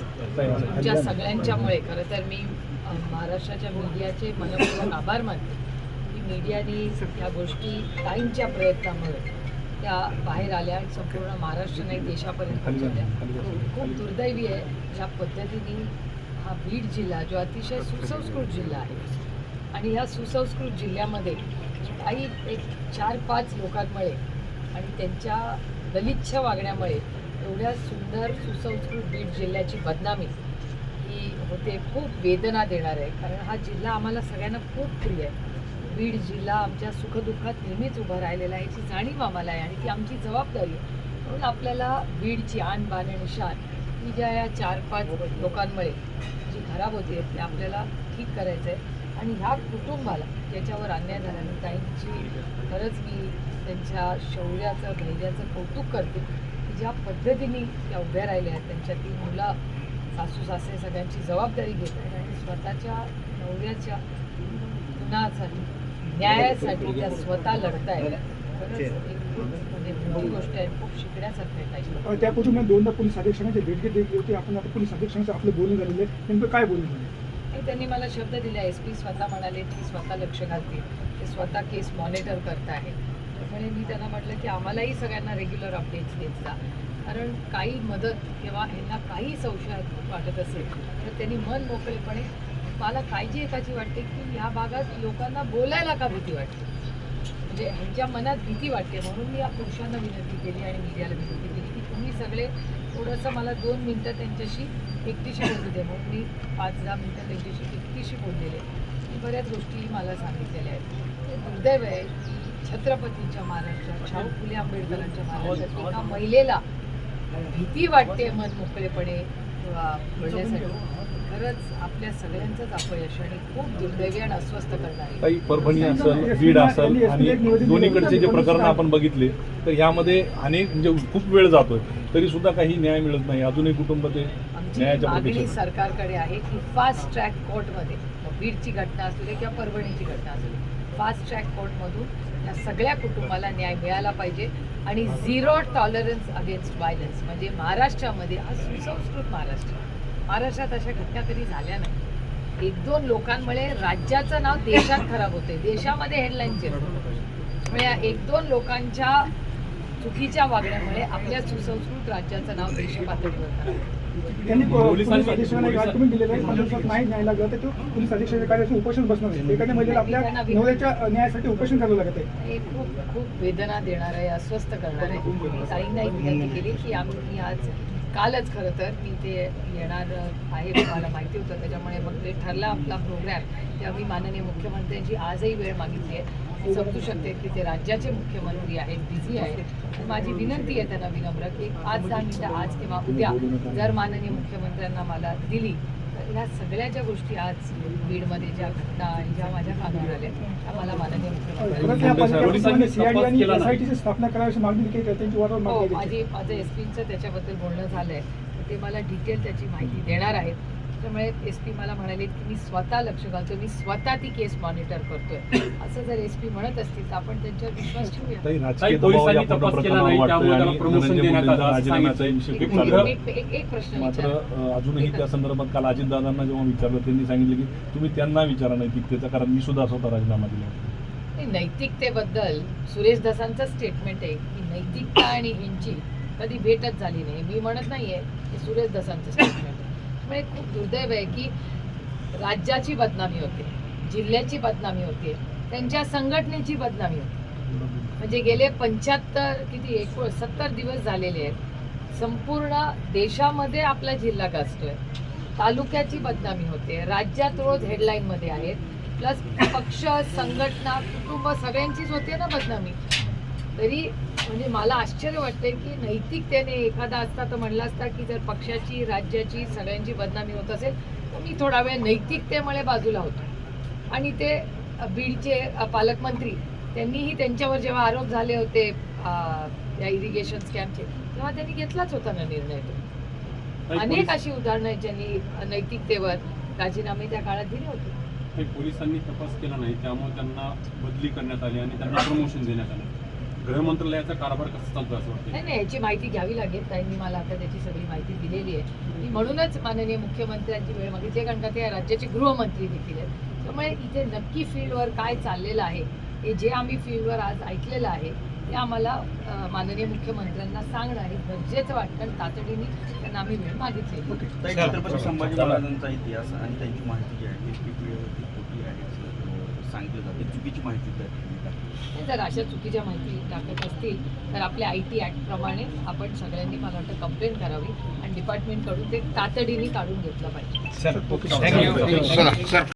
तुमच्या सगळ्यांच्यामुळे खरं तर मी महाराष्ट्राच्या मीडियाचे मनपूर्वक आभार मानते की मीडियाने या गोष्टी काहींच्या प्रयत्नामुळे त्या बाहेर आल्या आणि संपूर्ण महाराष्ट्र नाही देशापर्यंत पोहोचल्या. खूप दुर्दैवी आहे ज्या पद्धतीने हा बीड जिल्हा जो अतिशय सुसंस्कृत जिल्हा आहे आणि ह्या सुसंस्कृत जिल्ह्यामध्ये काही एक चार पाच लोकांमुळे आणि त्यांच्या गलिच्छ वागण्यामुळे एवढ्या सुंदर सुसंस्कृत बीड जिल्ह्याची बदनामी ही होते खूप वेदना देणार आहे. कारण हा जिल्हा आम्हाला सगळ्यांना खूप प्रिय आहे. बीड जिल्हा आमच्या सुखदुःखात नेहमीच उभा राहिलेला आहे याची जाणीव आम्हाला आहे आणि ती आमची जबाबदारी आहे. म्हणून आपल्याला बीडची आण बाण आणि शान ही ज्या या चार पाच लोकांमुळे जी खराब होते ते आपल्याला ठीक करायचं आहे आणि ह्या कुटुंबाला ज्याच्यावर अन्याय झाला आणि काहींची खरंच मी त्यांच्या शौर्याचं धैर्याचं कौतुक करते की ज्या पद्धतीने त्या उभ्या राहिल्या आहेत. त्यांच्या ती मुलं सासू सासरे सगळ्यांची जबाबदारी घेत आहेत आणि स्वतःच्या नवऱ्याच्या गुणासाठी न्यायासाठी त्या स्वतः लढतायत. खूप म्हणजे मोठी गोष्ट आहे. खूप शिकण्यासारखं त्यापूर्वी मी दोनदा पोलीस अधीक्षकांची भेट घेतली होती. आपण आता पोलीस अधीक्षकांचं आपलं बोलणं झालेलं आहे. नेमकं काय बोलणं झालं आणि त्यांनी मला शब्द दिला एस पी स्वतः म्हणाले की स्वतः लक्ष घालतील ते स्वतः केस मॉनिटर करत आहे. त्यामुळे मी त्यांना म्हटलं की आम्हालाही सगळ्यांना रेग्युलर अपडेट्स घेत जा. कारण काही मदत किंवा ह्यांना काही संशय वाटत असेल तर त्यांनी मन मोकळेपणे मला काळजी एकाची वाटते की ह्या भागात लोकांना बोलायला का भीती वाटते? म्हणजे ह्यांच्या मनात भीती वाटते. म्हणून मी या पुरुषांना विनंती केली आणि मीडियाला विनंती केली की तुम्ही सगळे थोडंसं मला दोन मिनटं त्यांच्याशी एकटीशी बोलू दे. म्हणून मी पाच दहा मिनटं त्यांच्याशी एकटीशी बोललेले. आणि बऱ्याच गोष्टी मला सांगितलेल्या आहेत. ते दुर्दैव आहे की छत्रपतींच्या महाराष्ट्रात शाहू फुले आंबेडकरांच्या महाराष्ट्रात एका महिलेला भीती वाटते मन मोकळेपणे किंवा बोलण्यासाठी. खरंच आपल्या सगळ्यांचंच अपयश आणि खूप दुर्दैवी आणि अस्वस्थ करणारे काही परभणी असेल बीड असेल आणि दोन्हीकडचे जे प्रकरण आपण बघितले तर ह्यामध्ये अनेक म्हणजे खूप वेळ जातोय. तरी सुद्धा काही न्याय मिळत नाही. अजूनही कुटुंब ते न्यायाच्या मागणी सरकारकडे आहे की फास्ट ट्रॅक कोर्टमध्ये बीडची घटना असू दे किंवा परभणीची घटना असू दे फास्ट ट्रॅक कोर्टमधून या सगळ्या कुटुंबाला न्याय मिळाला पाहिजे आणि झिरो टॉलरन्स अगेन्स्ट व्हायलन्स म्हणजे महाराष्ट्रामध्ये हा सुसंस्कृत महाराष्ट्र महाराष्ट्रात अशा घटना कधी झाल्या नाही. एक दोन लोकांमुळे राज्याचं नाव देशात खराब होते देशामध्ये हेडलाईन म्हणजे एक दोन लोकांच्या चुकीच्या वागण्यामुळे आपल्या सुसंस्कृत राज्याचं नाव देशपातळीवर खराब त्यांनी प- पोलीस अधीक्षकांना एक आर्ग्युमेंट दिलेलं आहे. पंधरा दिवसात नाही न्याय लागला तर तो पोलीस अधीक्षक कार्याचे उपोषण बसणार आहे. एखाद्या महिलेला आपल्या नवऱ्याच्या अ, न्यायासाठी उपोषण करावं लागत आहे. खूप खूप वेदना देणार आहे अस्वस्थ करणार आहे. विनंती केली की आम्ही आज कालच खरं तर मी ते येणार आहे मला माहिती होतं. त्याच्यामुळे मग ते ठरला आपला प्रोग्रॅम ते आम्ही माननीय मुख्यमंत्र्यांची आजही वेळ मागितली आहे. समजू शकते की ते राज्याचे मुख्यमंत्री आहेत बिझी आहेत. माझी विनंती आहे त्यांना विनम्र की पाच दहा मिनिटं आज किंवा उद्या जर माननीय मुख्यमंत्र्यांना मला दिली. तर ह्या सगळ्या ज्या गोष्टी आज बीडमध्ये ज्या घटना आणि ज्या माझ्या कानावर आल्या त्या मला माननीय मुख्यमंत्र्यांनी स्थापना मागणी हो. माझी माझं एस पीचं त्याच्याबद्दल बोलणं झालं आहे तर ते मला डिटेल त्याची माहिती देणार आहेत. त्यामुळे एस पी मला म्हणाले की मी स्वतः लक्ष घालतो मी स्वतः ती केस मॉनिटर करतोय. असं जर एस पी म्हणत असतील तर आपण त्यांच्यावर विश्वास ठेवूया. एक प्रश्न अजूनही त्या संदर्भात काल अजितदादांना जेव्हा विचारलं त्यांनी सांगितलं की तुम्ही त्यांना विचारा नैतिकतेचा कारण मी सुद्धा स्वतः राजीनामा दिला नाही, नैतिकतेबद्दल सुरेश दसांचं स्टेटमेंट आहे की नैतिकता आणि ह्यांची कधी भेटच झाली नाही. मी म्हणत नाहीये हे सुरेश दसांचं स्टेटमेंट आहे. त्यामुळे खूप दुर्दैव आहे की राज्याची बदनामी होते जिल्ह्याची बदनामी होते त्यांच्या संघटनेची बदनामी होते. म्हणजे गेले पंच्याहत्तर किती एकोण सत्तर दिवस झालेले आहेत. संपूर्ण देशामध्ये आपला जिल्हा गाजतोय. तालुक्याची बदनामी होते राज्यात रोज हेडलाईनमध्ये आहेत. प्लस पक्ष संघटना कुटुंब सगळ्यांचीच होते ना बदनामी. तरी म्हणजे मला आश्चर्य वाटते की नैतिकतेने एखादा असता तर म्हणला असता की जर पक्षाची राज्याची सगळ्यांची बदनामी होत असेल तर मी थोडा वेळ नैतिकतेमुळे बाजूला होतो. आणि ते बीडचे पालकमंत्री त्यांनीही त्यांच्यावर जेव्हा आरोप झाले होते या इरिगेशन स्कॅमचे तेव्हा त्यांनी घेतलाच होता ना निर्णय तो. अनेक अशी उदाहरणं आहेत ज्यांनी नैतिकतेवर राजीनामे त्या काळात दिले होते. पोलिसांनी तपास केला नाही त्यामुळे त्यांना बदली करण्यात आली आणि त्यांना प्रमोशन देण्यात आलं. गृह मंत्रालयाचा कारभार कसा चालतो असं वाटतं नाही नाही याची माहिती घ्यावी लागेल त्यांनी मला आता त्याची सगळी माहिती दिलेली आहे. मी म्हणूनच माननीय मुख्यमंत्र्यांची वेळ मागितली कारण का ते राज्याचे गृहमंत्री देखील आहेत. त्यामुळे इथे नक्की फील्डवर काय चाललेलं आहे हे जे आम्ही फील्डवर आज ऐकलेलं आहे ते आम्हाला माननीय मुख्यमंत्र्यांना सांगणं हे गरजेचं वाटतं तातडीने त्यांना आम्ही वेळ मागितली छत्रपती संभाजी महाराजांचा इतिहास आणि त्यांची माहिती जी आहे ती सांगितलं जाते. चुकीची माहिती. ते जर अशा चुकीच्या माहिती टाकत असतील तर आपल्या आय टी ॲक्टप्रमाणे आपण सगळ्यांनी मला वाटतं कंप्लेंट करावी आणि डिपार्टमेंटकडून ते तातडीने काढून घेतलं पाहिजे.